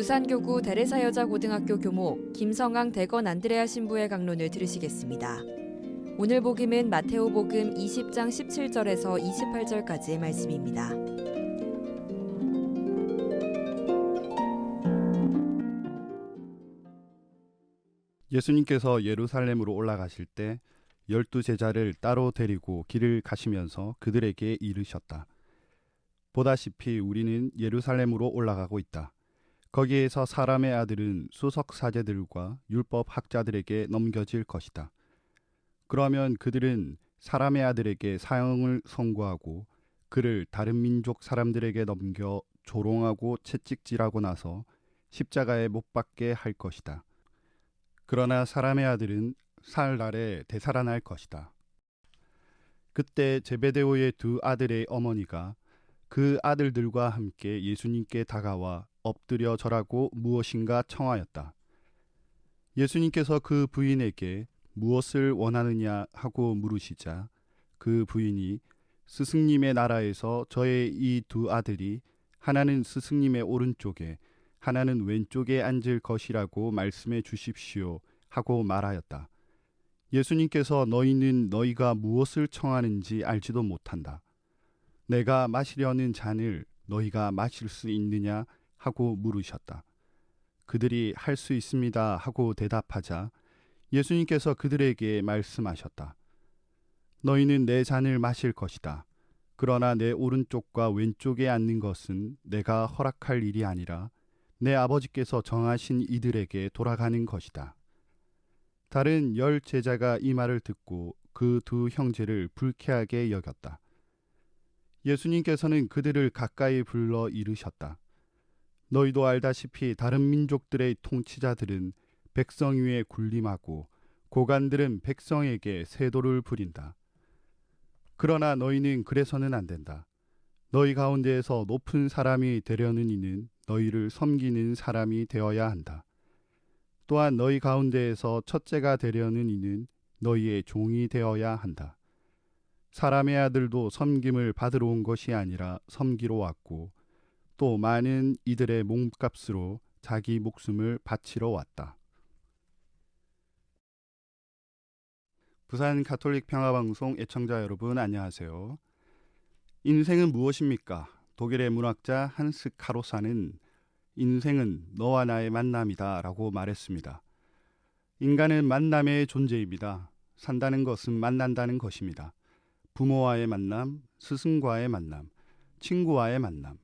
부산교구 대레사 여자고등학교 교목 김성왕 대건 안드레아 신부의 강론을 들으시겠습니다. 오늘 복음은 마테오 복음 20장 17절에서 28절까지의 말씀입니다. 예수님께서 예루살렘으로 올라가실 때 열두 제자를 따로 데리고 길을 가시면서 그들에게 이르셨다. 보다시피 우리는 예루살렘으로 올라가고 있다. 거기에서 사람의 아들은 수석 사제들과 율법 학자들에게 넘겨질 것이다. 그러면 그들은 사람의 아들에게 사형을 선고하고 그를 다른 민족 사람들에게 넘겨 조롱하고 채찍질하고 나서 십자가에 못 박게 할 것이다. 그러나 사람의 아들은 살 날에 되살아날 것이다. 그때 제베데오의 두 아들의 어머니가 그 아들들과 함께 예수님께 다가와 엎드려 절하고 무엇인가 청하였다. 예수님께서 그 부인에게 무엇을 원하느냐 하고 물으시자 그 부인이 스승님의 나라에서 저의 이 두 아들이 하나는 스승님의 오른쪽에 하나는 왼쪽에 앉을 것이라고 말씀해 주십시오 하고 말하였다. 예수님께서 너희는 너희가 무엇을 청하는지 알지도 못한다. 내가 마시려는 잔을 너희가 마실 수 있느냐 하고 물으셨다. 그들이 할 수 있습니다 하고 대답하자 예수님께서 그들에게 말씀하셨다. 너희는 내 잔을 마실 것이다. 그러나 내 오른쪽과 왼쪽에 앉는 것은 내가 허락할 일이 아니라 내 아버지께서 정하신 이들에게 돌아가는 것이다. 다른 열 제자가 이 말을 듣고 그 두 형제를 불쾌하게 여겼다. 예수님께서는 그들을 가까이 불러 이르셨다. 너희도 알다시피 다른 민족들의 통치자들은 백성 위에 군림하고 고관들은 백성에게 세도를 부린다. 그러나 너희는 그래서는 안 된다. 너희 가운데에서 높은 사람이 되려는 이는 너희를 섬기는 사람이 되어야 한다. 또한 너희 가운데에서 첫째가 되려는 이는 너희의 종이 되어야 한다. 사람의 아들도 섬김을 받으러 온 것이 아니라 섬기러 왔고 또 많은 이들의 몸값으로 자기 목숨을 바치러 왔다. 부산 가톨릭 평화방송 애청자 여러분 안녕하세요. 인생은 무엇입니까? 독일의 문학자 한스 카로사는 인생은 너와 나의 만남이다 라고 말했습니다. 인간은 만남의 존재입니다. 산다는 것은 만난다는 것입니다. 부모와의 만남, 스승과의 만남, 친구와의 만남,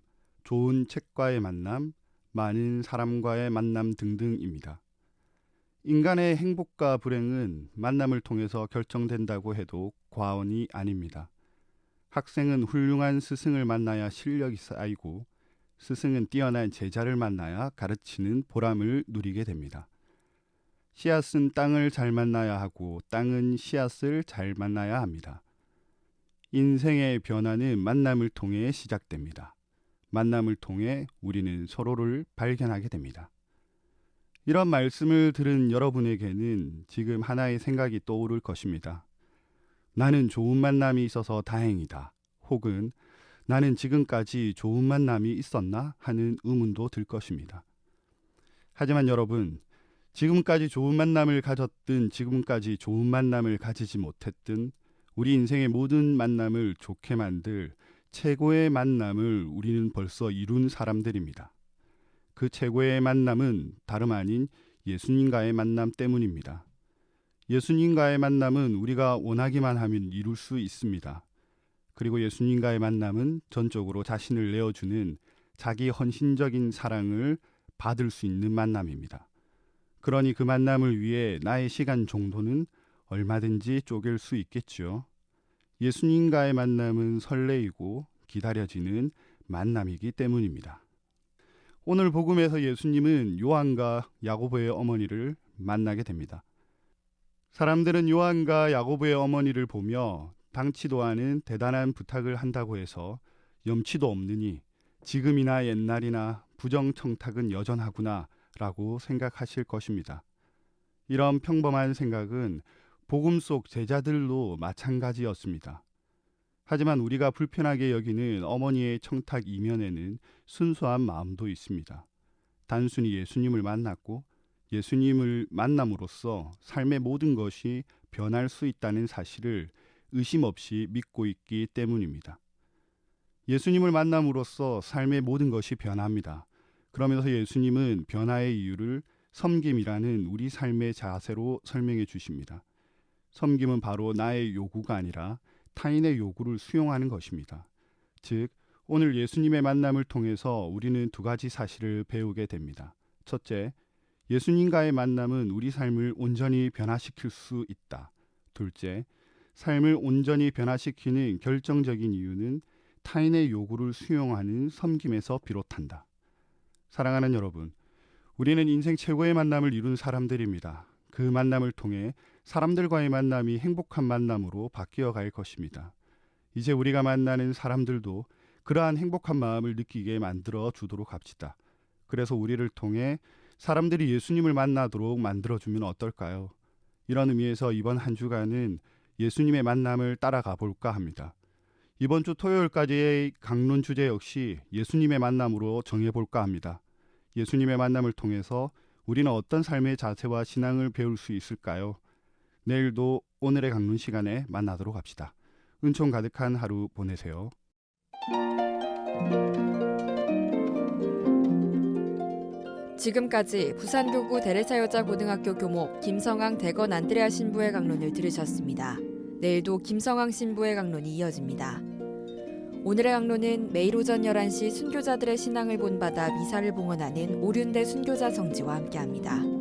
좋은 책과의 만남, 많은 사람과의 만남 등등입니다. 인간의 행복과 불행은 만남을 통해서 결정된다고 해도 과언이 아닙니다. 학생은 훌륭한 스승을 만나야 실력이 쌓이고 스승은 뛰어난 제자를 만나야 가르치는 보람을 누리게 됩니다. 씨앗은 땅을 잘 만나야 하고 땅은 씨앗을 잘 만나야 합니다. 인생의 변화는 만남을 통해 시작됩니다. 만남을 통해 우리는 서로를 발견하게 됩니다. 이런 말씀을 들은 여러분에게는 지금 하나의 생각이 떠오를 것입니다. 나는 좋은 만남이 있어서 다행이다. 혹은 나는 지금까지 좋은 만남이 있었나 하는 의문도 들 것입니다. 하지만 여러분, 지금까지 좋은 만남을 가졌든 지금까지 좋은 만남을 가지지 못했든 우리 인생의 모든 만남을 좋게 만들 최고의 만남을 우리는 벌써 이룬 사람들입니다. 그 최고의 만남은 다름 아닌 예수님과의 만남 때문입니다. 예수님과의 만남은 우리가 원하기만 하면 이룰 수 있습니다. 그리고 예수님과의 만남은 전적으로 자신을 내어주는 자기 헌신적인 사랑을 받을 수 있는 만남입니다. 그러니 그 만남을 위해 나의 시간 정도는 얼마든지 쪼갤 수 있겠지요. 예수님과의 만남은 설레이고 기다려지는 만남이기 때문입니다. 오늘 복음에서 예수님은 요한과 야고보의 어머니를 만나게 됩니다. 사람들은 요한과 야고보의 어머니를 보며 당치도 않은 대단한 부탁을 한다고 해서 염치도 없느니 지금이나 옛날이나 부정청탁은 여전하구나 라고 생각하실 것입니다. 이런 평범한 생각은 복음 속 제자들도 마찬가지였습니다. 하지만 우리가 불편하게 여기는 어머니의 청탁 이면에는 순수한 마음도 있습니다. 단순히 예수님을 만났고 예수님을 만남으로써 삶의 모든 것이 변할 수 있다는 사실을 의심 없이 믿고 있기 때문입니다. 예수님을 만남으로써 삶의 모든 것이 변합니다. 그러면서 예수님은 변화의 이유를 섬김이라는 우리 삶의 자세로 설명해 주십니다. 섬김은 바로 나의 요구가 아니라 타인의 요구를 수용하는 것입니다. 즉, 오늘 예수님의 만남을 통해서 우리는 두 가지 사실을 배우게 됩니다. 첫째, 예수님과의 만남은 우리 삶을 온전히 변화시킬 수 있다. 둘째, 삶을 온전히 변화시키는 결정적인 이유는 타인의 요구를 수용하는 섬김에서 비롯한다. 사랑하는 여러분, 우리는 인생 최고의 만남을 이룬 사람들입니다. 그 만남을 통해 사람들과의 만남이 행복한 만남으로 바뀌어 갈 것입니다. 이제 우리가 만나는 사람들도 그러한 행복한 마음을 느끼게 만들어 주도록 합시다. 그래서 우리를 통해 사람들이 예수님을 만나도록 만들어 주면 어떨까요? 이런 의미에서 이번 한 주간은 예수님의 만남을 따라가 볼까 합니다. 이번 주 토요일까지의 강론 주제 역시 예수님의 만남으로 정해볼까 합니다. 예수님의 만남을 통해서 우리는 어떤 삶의 자세와 신앙을 배울 수 있을까요? 내일도 오늘의 강론 시간에 만나도록 합시다. 은총 가득한 하루 보내세요. 지금까지 부산교구 대레사 여자고등학교 교목 김성황 대건 안드레아 신부의 강론을 들으셨습니다. 내일도 김성황 신부의 강론이 이어집니다. 오늘의 강론은 매일 오전 11시 순교자들의 신앙을 본받아 미사를 봉헌하는 오륜대 순교자 성지와 함께합니다.